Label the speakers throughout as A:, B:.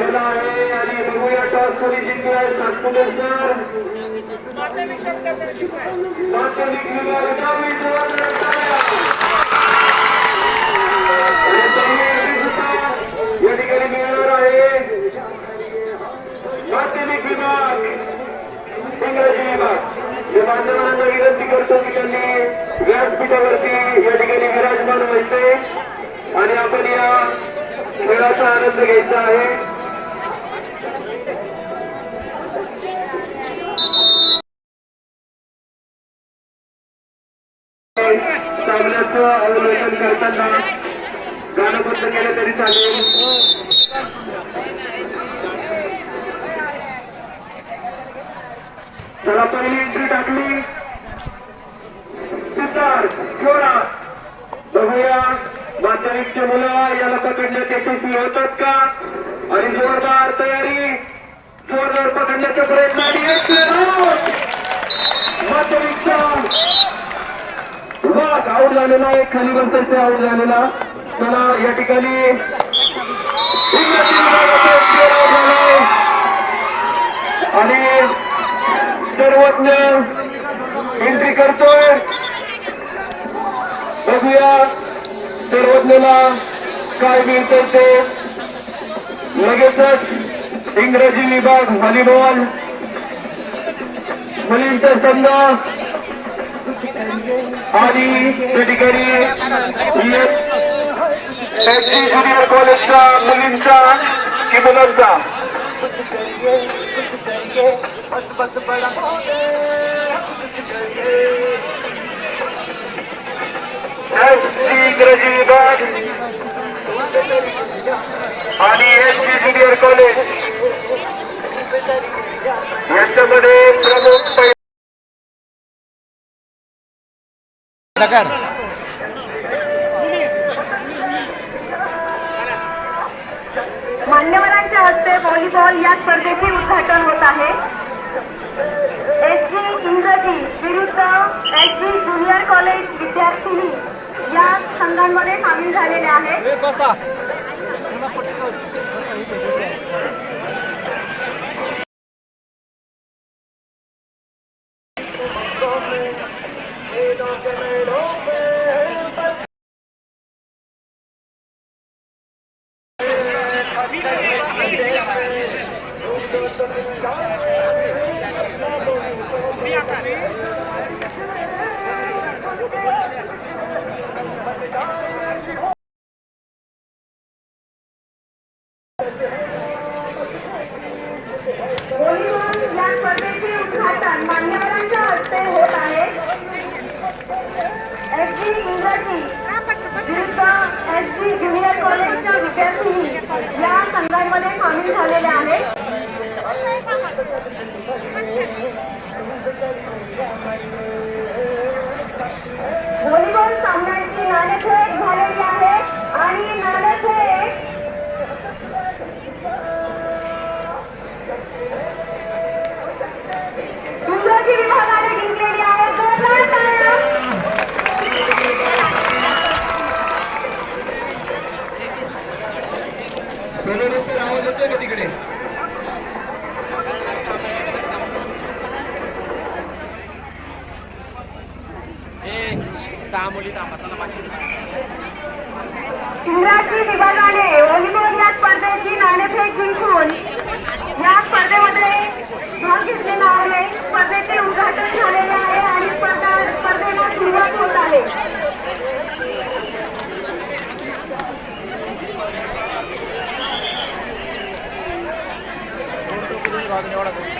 A: झालेला आहे आणि बघूया टॉस कोणी जिंकलाय. सातपुते सर. माध्यमिक विभाग दहावी या ठिकाणी मिळणार आहे. माध्यमिक विभाग इंग्रजी विभाग. माध्यमांना विनंती करतो की त्यांनी व्यासपीठावरती या ठिकाणी विराजमान व्हायचे आणि आपण या खेळाचा आनंद घ्यायचा आहे. सामन्याचं अवलोकन करताना गाणं बंद केलं तरी चालेल. चला पहिली एंट्री टाकली. सिद्धार्थ जोरा बघूया माध्यमिकचे मुलं याला पकडण्यात यशस्वी होतात का? आणि जोरदार तयारी जोरदार पकडण्याचा प्रयत्न. आणि माध्यमिकचा आऊट झालेला एक खाली बसायचे आऊट झालेला. चला या ठिकाणी आणि सर्वज्ञ एंट्री करतोय. बघूया सर्वज्ञला काय मिळतंय ते. लगेचच इंग्रजी विभाग व्हॉलीबॉल. मुलींचा संघ आणि त्या ठिकाणी ज्युनियर कॉलेजचा मुलींचा कि मुलांचा इंग्रजी विभाग आणि एस टी ज्युनियर कॉलेज. यांच्यामध्ये प्रमुख पै-
B: नगर
C: मान्यवरांच्या हस्ते व्हॉलीबॉल या स्पर्धेचे उद्घाटन होत आहे. एस जी इंग्रजी विरुद्ध एस जी ज्युनियर कॉलेज विद्यार्थिनी या संघांमध्ये सामील झालेले आहेत
B: बसा
C: व्हॉलीबॉल या स्पर्धेचे उद्घाटन मान्यवरांच्या हस्ते होत आहे एस जी इंग्रजी विरुद्ध एस जी ज्युनियर कॉलेजच्या विद्यार्थिनी या संघांमध्ये सामील झालेल्या आहेत व्हॉलीबॉल सामन्यांची नाणेफेक झालेली आहे आणि नाणेफेक इंग्रजी विभागाने जिंकलेली आहे जोरदार टाळ्या.
D: सोनोने सर आवाज येतोय का तिकडे
B: सहा मुली
C: इंग्रजी विभागाने व्हॉलीबॉल या स्पर्धेची नाणेफेक जिंकून या स्पर्धेमध्ये भाग घेतलेला आहे स्पर्धेचे उद्घाटन झालेले आहे आणि स्पर्धा स्पर्धेला सुरुवात होत आहे. अभी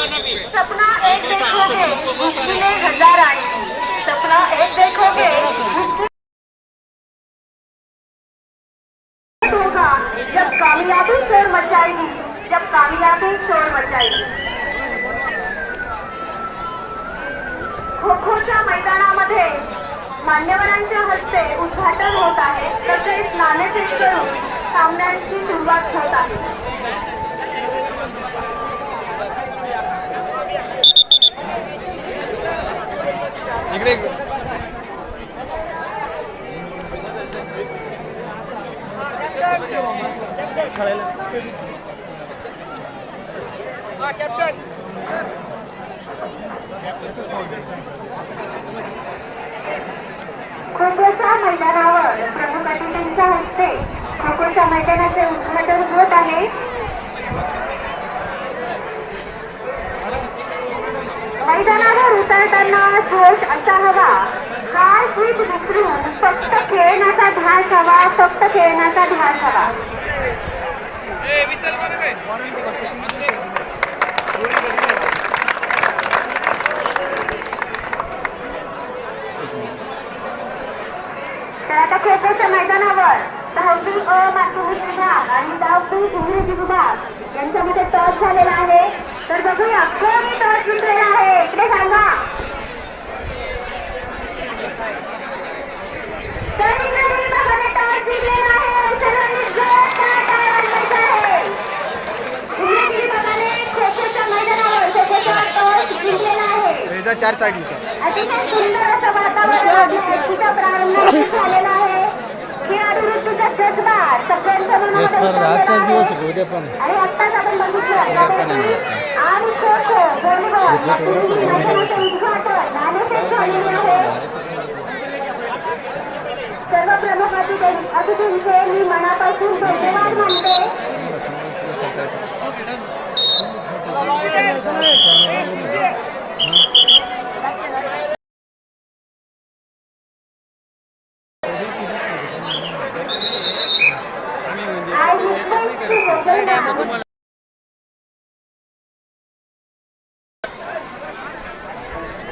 C: सपना एक देखोगे मुश्किलें हजार आएंगी सपना एक देखोगे होगा जब कामयाबी शोर मचाएगी जब कामयाबी शोर मचाएगी. खो खोच्या मैदानामध्ये मान्यवरांच्या हस्ते उद्घाटन होत आहे. तसेच नाणेफेक करून सामन्यांची सुरुवात होत आहे.
D: इकडे.
C: कॅप्टन खोखोच्या मैदानावर प्रमुख अतिथींच्या हस्ते खोखोच्या मैदानाचे उद्घाटन होत आहे. मैदानावर उतरताना जोश असा हवा हा शीत विसरून फक्त खेळण्याचा ध्यास हवा फक्त खेळण्याचा ध्यास हवा तर आता खो खोच्या मैदानावर दहावी अ माध्यमिक विभाग आणि दहावी इंग्रजी विभाग यांच्यामध्ये टॉस झालेला आहे तर बघूया कोण टॉस जिंकलेला आहे इकडे सांगा तर इंग्रजी विभागाने टॉस जिंकलेला आहे सर्वांनी जोरदार टाळ्या वाजवायच्या आहे. इंग्रजी विभागाने खो खोच्या मैदानावर खो खोचा टॉस जिंकलेला आहे
D: याचा चार साईड इथं
C: अतिशय सुंदर असं वातावरण तिचा प्रारंभ झालेला आहे खेळाडूवृत्तीचा जज्बार सगळ्यांच्या मनामध्ये
B: आजचाच दिवस
C: उतरलेला
B: आहे उद्या पण
C: आहे. आणि आत्ताच आपण बघितलं कबड्डी आणि खो खो व्हॉलीबॉल या तिन्ही मैदानाचं उद्घाटन. नाणेफेक झालेली आहे. सर्व प्रमुख अतिथी अतिथींचे मी मनापासून धन्यवाद मानते. Request to Google now.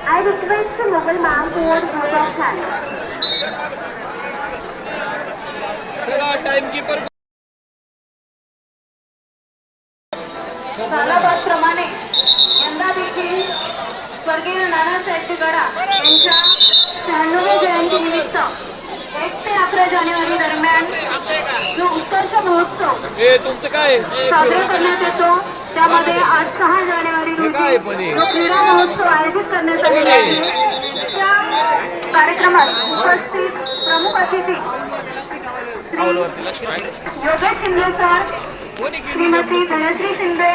C: I request to Mughal ma'am towards Google channel. कालाबादप्रमाणे यंदा देखील स्वर्गीय नानासाहेब गडा यांच्या शहाण्णवी जयंती निमित्त एक ते अकरा जानेवारी दरम्यान जो उत्कर्ष महोत्सव
D: ए तुमचं काय?
C: साजरा करण्यात येतो त्यामध्ये आज सहा जानेवारी
D: काय
C: रोजी? जो क्रीडा महोत्सव आयोजित करण्यात आलेला आहे त्या कार्यक्रमात उपस्थित प्रमुख अतिथी श्री योगेश शिंदे सर श्रीमती धनश्री शिंदे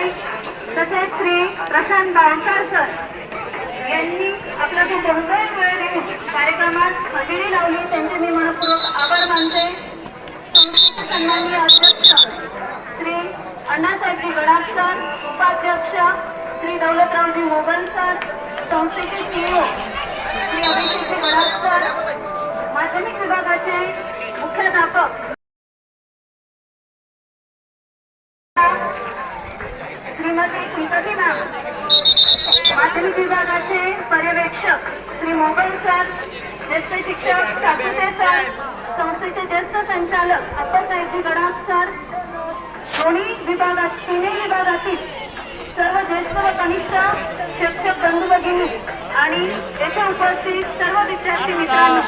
C: तसेच श्री प्रशांत बावसार सर. यांनी आपला खूप बहुमोल वेळ देऊन कार्यक्रमात हजेरी लावली त्यांचे मी मनपूर्वक आभार मानते. सन्माननीय अध्यक्ष श्री अण्णासाहेबजी गडाख सर उपाध्यक्ष श्री दौलतरावजी मोगल सर संस्थेचे सीईओ श्री अभिषेकजी गडाख सर माध्यमिक विभागाचे मुख्याध्यापक माध्यमिक विभागाचे पर्यवेक्षक श्री मोगल सर ज्येष्ठ शिक्षक सातुते सर संस्थेचे ज्येष्ठ संचालक अप्पासाहेबजी गडाख सर दोन्ही विभागात तिन्ही विभागातील सर्व ज्येष्ठ व कनिष्ठ शिक्षक बंधू भगिनी आणि येथे उपस्थित सर्व विद्यार्थी मित्रांनो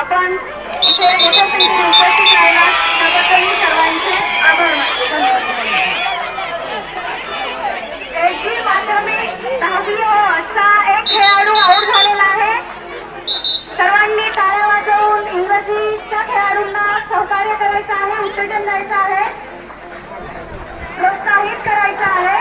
C: आपण इथे मोठ्या संख्येने उपस्थित राहिला. त्याबद्दल मी सर्वांचे आभार मानते. धन्यवाद दहावी चा एक खेळाडू आऊट झालेला आहे. सर्वांनी टाळ्या वाजवून इंग्रजीच्या खेळाडूंना सहकार्य करायचं आहे उत्तेजन द्यायचं आहे प्रोत्साहित करायचं आहे.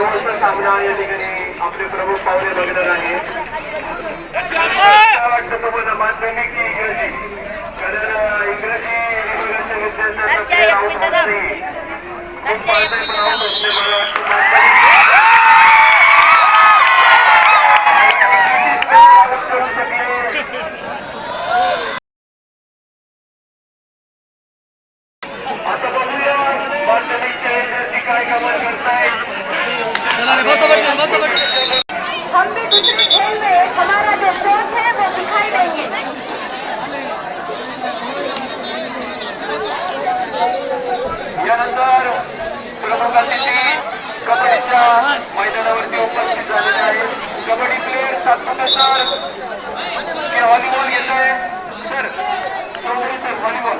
A: अनुभवचा सामना या ठिकाणी आपले प्रमुख पाहुणे बघणार आहे काय वाटतं तुम्हाला माध्यमिक की इंग्रजी कारण इंग्रजी विभागाच्या विद्यार्थ्यांना
E: दर्शा,
A: खेळ व्हॉलीबॉल घेतोय आहे चौधरी सर व्हॉलीबॉल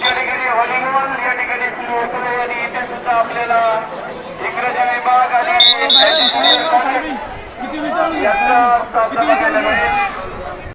A: या ठिकाणी व्हॉलीबॉल या ठिकाणी सुरू होतो आणि इथे सुद्धा आपल्याला इंग्रजी विभाग आणि